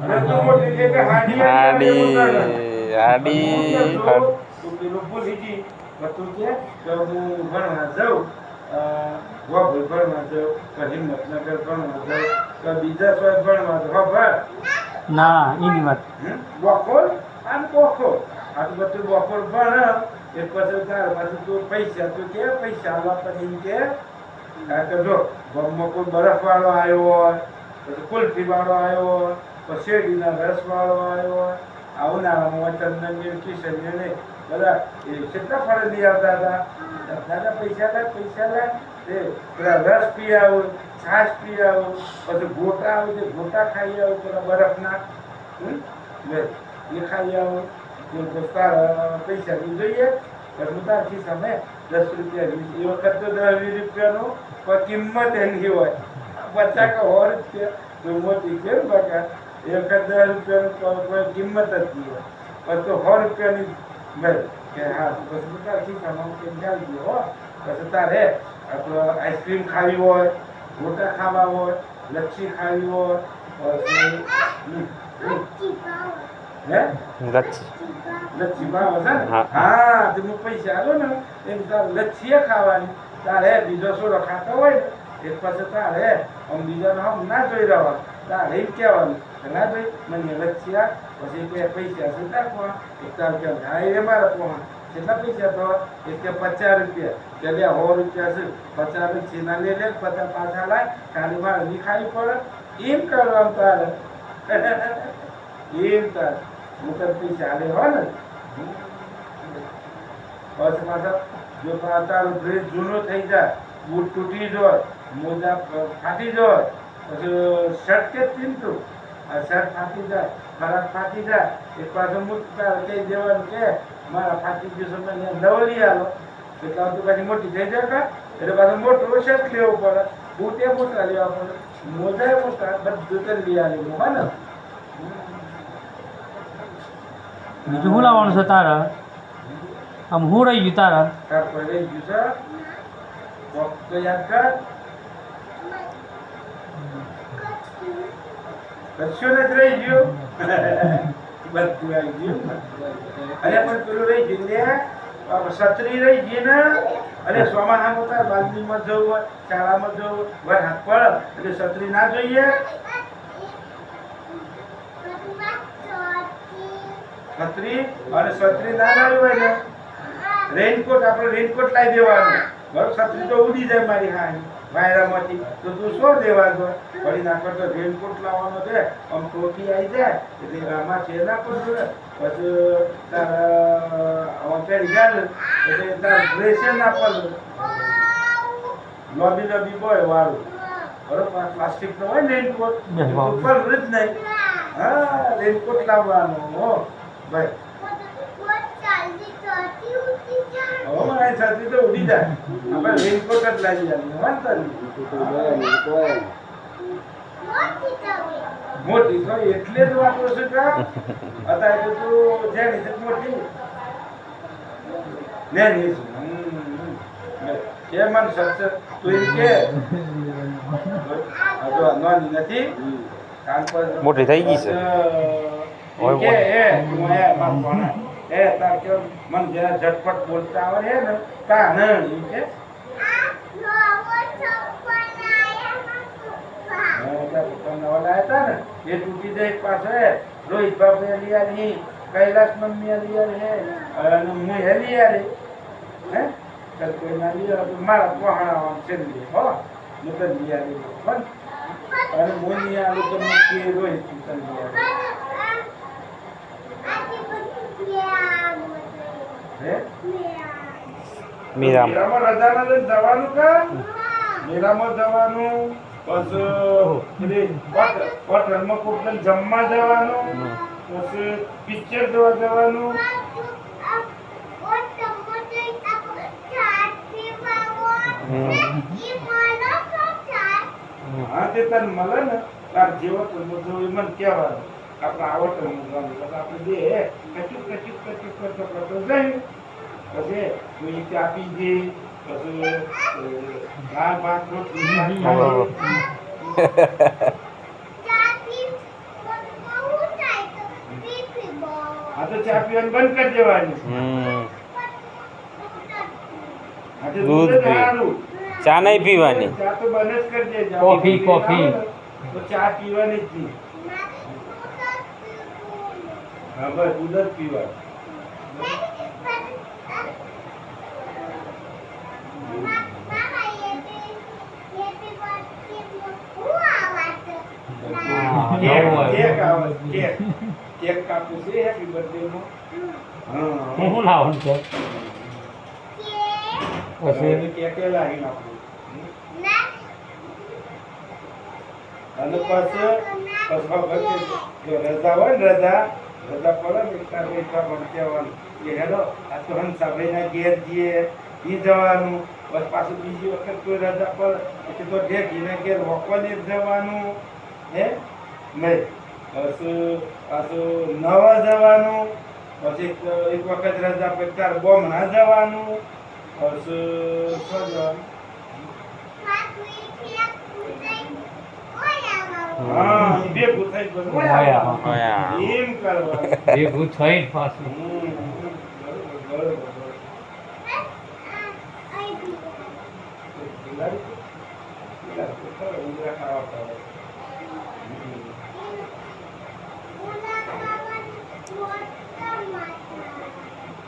હાડી હાડી ના એની વાત. બપોર આમ બપોર આ તો બધું બપોર ભણ એ પછી તાર પાછું તું પૈસા તું કે પૈસા આવવા પછી કે આ તો જો બરફ વાળો આવ્યો હોય પછી કુલ્ફી વાળો આવ્યો હોય પછી શેરડીના રસ વાળો આવ્યો હોય આ ઉનાળામાં વચન કિશન ને બધા એ કેટલા લઈ આવતા હતા? દાદા પૈસા લાય પૈસા લાય તે પેલા રસ પી આવો છાશ પી આવો પછી ગોટા આવે છે ગોટા ખાઈ આવો પેલા બરફના? લે, એ ખાઈ આવો જો તો પૈસા જોઈએ. પછી તાર સામે દસ રૂપિયા વીસ. એ વખત તો દસ વીસ રૂપિયાનો કિંમત એની હોય. બચ્ચા કે સો રૂપિયા તો મોટી કેમ બકા. એ હજાર દસ રૂપિયાનો કિંમત હોય. પછી તો સો રૂપિયાની મેળ કે હા બસ બધા ખિસ્સામાં કેમ ચાલી ગયો હો. પછી તારે આપણે આઈસ્ક્રીમ ખાવી હોય ગોટા ખાવા હોય લચ્છી ખાવી હોય. હે? લચ્છી. લચ્છી ભાવે છે ને? હા. હા પૈસા આલો ને. એમ તાર લચ્છી એ ખાવાની. તારે બીજો સોડો ખાતો હોય ને એક પાસે તારે આમ બીજાનો આમ ના જોઈ રહેવાનું. તારે એમ કહેવાનું ના જોઈ મને આ પછી કે પૈસા તાર કોણ એક તાર કે હા એ મારા કોણ કેટલા પૈસા તો એક કે પચાસ રૂપિયા. કે લે સો રૂપિયા છે પચાસ રૂપિયા લઈ લે લે પચાસ પાછા લાય, ખાલી મારે ની ખાવી પડે. એમ કરવાનું તારે. એમ તાર. તને પૈસા આલે હો ને. બસ પાછા, જો તારો ડ્રેસ જૂનો થઈ જાય, બૂટ તૂટી જાય, મોજા ફાટી જાય, પછી શર્ટ કે ચીમતું શર્ટ ફાટી જાય મારા ફાટી જાય એક પાછો મૂકતા કહી દેવાનું કે મારા ફાટી ગયું છે નવલી આલો. એટલે તું પાછી મોટી થઈ જાય કા? એટલે પાછું મોટું શર્ટ લેવું પડે. બૂટ મોટા લેવા પડે. મોજા મોટા બધું તને લઈ આવેલું હોય ને? બીજું શું લાવવાનું છે તારા? આમ હું રહી ગયું તારા? તાર રહી ગયું છે. તો યાદ કર. કશું નથી રહી ગયું? બધું આવી ગયું? અરે, પણ પેલું રહી ગયું ને? સત્રી રહી ગઈ ને? અરે ચોમાસામાં તાર બાજરીમાં જવું હોય, શાળામાં જવું હોય હાથ પડ એટલે સત્રી ના જોઈએ? છત્રી અને છત્રી ના લાવી હોય ને? રેનકોટ આપણે રેનકોટ લાવી દેવાનું. બરોબર છત્રી તો ઉડી જાય મારી હાની વાયરામાંથી. તો તું શું દેવા દો? ફરી નાખો તો રેનકોટ લાવવાનો છે આમ ટોપી આવી જાય એટલે આમાં છે ના પડે પછી તારા પેરી ગાલ એટલે તાર ડ્રેસે ના પડે લોબી લોબી બોય વાળું. બરોબર? પ્લાસ્ટિક નો હોય રેનકોટ ઉપર જ નહીં. હા રેનકોટ લાવવાનો હો. ભાઈ હવે મારી છત્રી તો ઉડી જાય. આપણે રેનકોટ જ વાંધો નહીં મોટી તો એટલે જ વાપરો છું કે અત્યારે તો તું જેની છે મોટી. ને ની છે. હમ, હમ. કે મન સચ તું એમ કે. આ જો નાની નથી. મોટી થઈ ગઈ છે. કે એ તું એ માર એ, તાર કે મન જરા ઝટપટ બોલતા આવડે હે ને તા ન છે એ તૂટી જાય પાસે રોહિત બાપુ લિયાની કૈલાસ મમ્મી લિયાની હે, અને હું હે લિયાની હે? ચાલ કોઈ ના લિયા તો મારા પહાણા છે ને હો. હું તો લિયાની પણ અને મોની આલું તો મૂકી રોહિત તન લિયાની હે મીરામ. રજાના જવાનું કા? મેરામાં જવાનું. હોટલમાં જમવા જવાનું. પછી પિક્ચર જોવા જવાનું. હા તે તને મળે ને? તાર જેવો તો મને કહેવાનું આપણે આ હોટલમાં જવાનું પછી આપણે બે કચુક કચુક કચુક કરતો કરતો જઈએ પછી કોઈ રીતે આપી દે પછી અ, દાળ ભાત રોટલી શાક ખાઈએ. ચા પીવાનું બંધ કરી દેવાની હમ આજે દૂધ દૂધ જ પી. સારું. ચા નહીં પીવાની ચા તો બંધ જ કરી દેજે. કોફી, આપણે કોફી. આવે ને તો ચા પીવાની જ નહીં હા બસ દૂધ જ પીવા. કેક નવું હોય. કેક આવે કેક કેક કાપું છે હેપી બર્થડે માં હું. હા શું છે. પછી? પછી લાવી નાખું અને પછી રજા હોય ને રજા રજા પડે ને એકતા એકતા પણ કહેવાનું કે હેલો આ તો હંસાભાઈના ઘેર જઈએ એ જવાનું. બસ પાછું બીજી વખત કોઈ રજા પડે એટલે તો ઢેકીને ઘેર વોકવાને જવાનું. હે? નહીં. પછી પાછું નવા જવાનું. પછી એક વખત રજા પછી ચાર બોમણા જવાનું. પછી શું હા ઈ ભેગું થઈ ગયું ઓયા. ઓયા. એમ કરવાનું ભેગું થઈને પાછું હમ, બરોબર, બરોબર. બે તો- બિલાડી તો ખરો, ઊંધરા ખાવા પડે. હમ.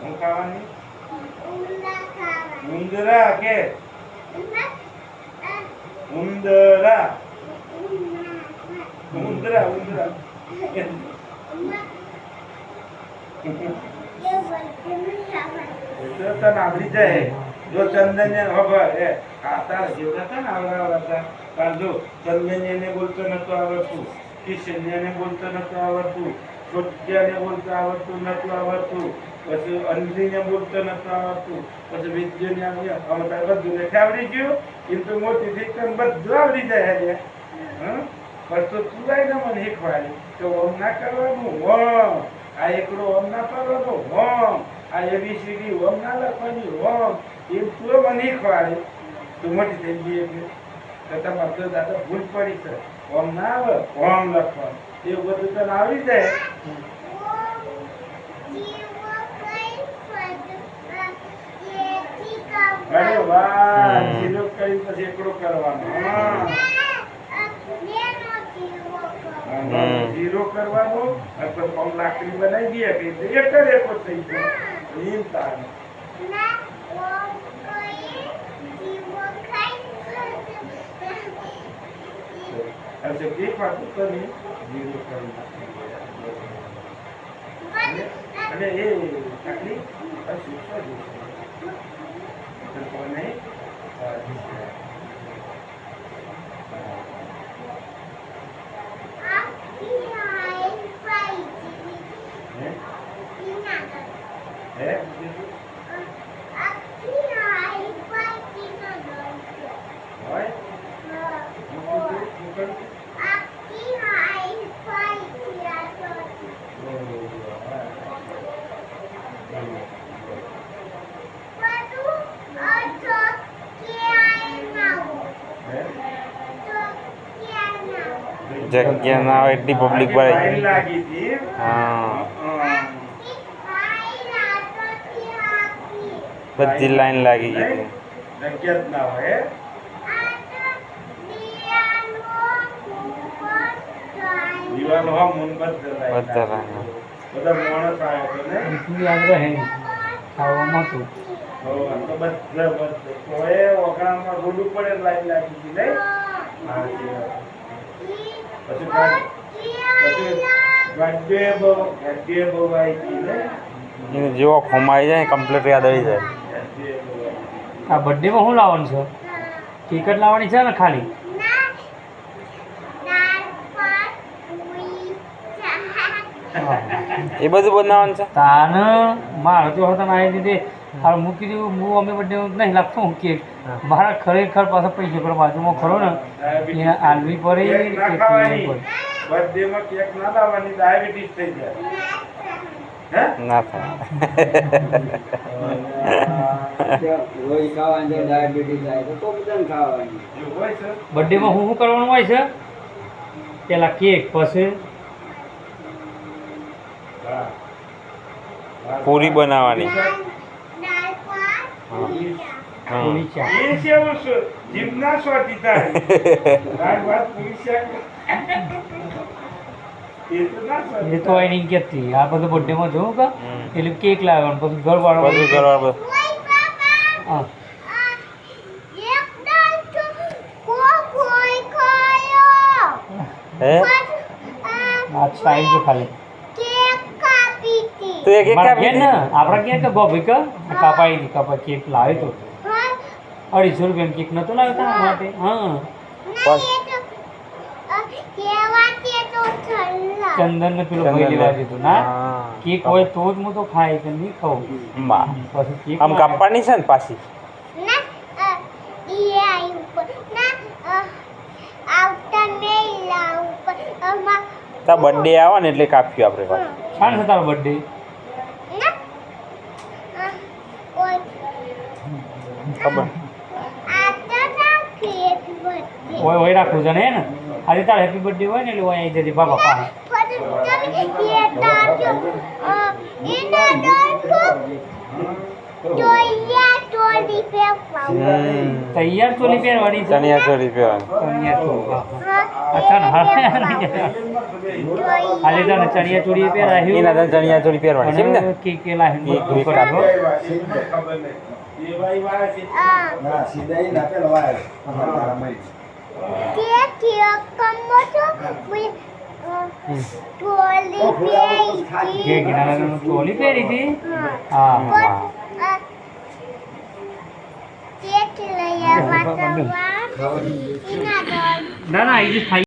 શું ખાવાની ઉંદરા કે ઉંદરા ઉંદરા ઉંદરા તને આવડી જાય. એ ને બોલતો નતો આવડતું કિશન બોલતો આવડતું નતું આવડતું પછી અંજલીને બોલતો નતું આવડતું, પછી વિદ્યુને આવી અમે બધું નથી આવડી ગયું? એમ તો મોટી બધું આવડી જાય હે? બસ તો તું મને શીખવાડી કે ઓમ ના કરવાનું ઓમ. આ એકડો ઓમ ના પાડવાનો ઓમ. આ એબીસીડી ઓમ ના લખવાની ઓમ. એમ તું મને શીખવાડી. તું મોટી થઈ ગઈ એટલે. તો તમારે તો દાદા ભૂલ પડી છે. ઓમ ના આવે ઓમ લખવાનું એવું બધું તને આવી જાય. અરે વાહ. જીરો કરી પછી એકડો કરવાનો. હા. જીરો કરવાનો અને પછી આમ લાકડી બનાવી દઈએ કે એટલે એક જ એકો થઈ જાય એમ તારે અચ્છા કેક વાતું તો નહીં જીરો કરી નાખી. અને એ ચકલી આ શીખવા જેવું છે. તો કોને આ શીખવા. હે? હે? જગ્યા ના હોય એટલી પબ્લિક ભરાઈ હા હા. બધી લાઈન લાગી ગઈ? જગ્યા ના હોય હે? દીવાનો હો મુનબત બધા બધા માણસ આવ્યો ને રહે ખાવામાં તું તો બધા બધા તોય ઓગણામાં રોડ ઉપર લાઈન લાગી ગઈ નહીં હાચી પછી પછી ને જેવો ખોમાઈ જાય કમ્પ્લીટ યાદ આવી જાય ગાડીએ બહુ આવી ગઈ. આ બર્થડેમાં શું લાવવાનું છે? ટિકટ લાવવાની છે ને ખાલી? એ બધું બનાવવાનું છે? તાન મારે તો હતા ને આવી રીતે હાલ મૂકી દીધું. હું અમે બધે નહીં લાગતો હું કેક મારા ખરેખર પાછા પૈસા પર બાજુમાં ખરો ને એને આલવી પડે કેક બર્થડેમાં કેક ના લાવવાની ડાયાબિટીસ થઈ જાય. હે? ના થાય. બર્થડેમાં શું શું કરવાનું હોય છે? પેલા કેક પછી પૂરી બનાવવાની. હા. હા. પૂરી ચા. એ તો. એની કેતી આ બધું બર્થડે માં જોઉં કા? એટલે કેક લાવવાનું પછી ઘર વાળો ઘર બધું હા. હે? આ સાઈઝ જો ખાલી. તો એક એક કાપી ને આપણા કે ગોભી કા કાપાઈ ની કાપા કેક લાવ્યો તો. અઢીસો રૂપિયા કેક નતો લાવ્યો તારા માટે? હા. ચંદન ને પેલો ભાઈ લેવા દીધું ના. કેક હોય તો જ હું તો ખાય કે નહીં ખાઉં. બા. પછી કેક આમ કાપવાની છે ને પાછી? તાર બર્થડે આવે ને એટલે કાપ્યું આપણે પાછું શાન છે તારો બર્થડે ખબર. ઓય ઓય રાખવું છે ને હે ને? આજે તારો હેપી બર્થડે હોય ને એટલે ઓય આવી જતી બાબા પાસે. તૈયાર ચોલી પહેરવાની ચણિયા ચોળી પહેરવાની. ચણિયા ચોળી પહેરાયું એના તને ચણિયા ચોળી પહેરવાની છે ને? કે ચોલી પહેરી હતી? હા ના ના એ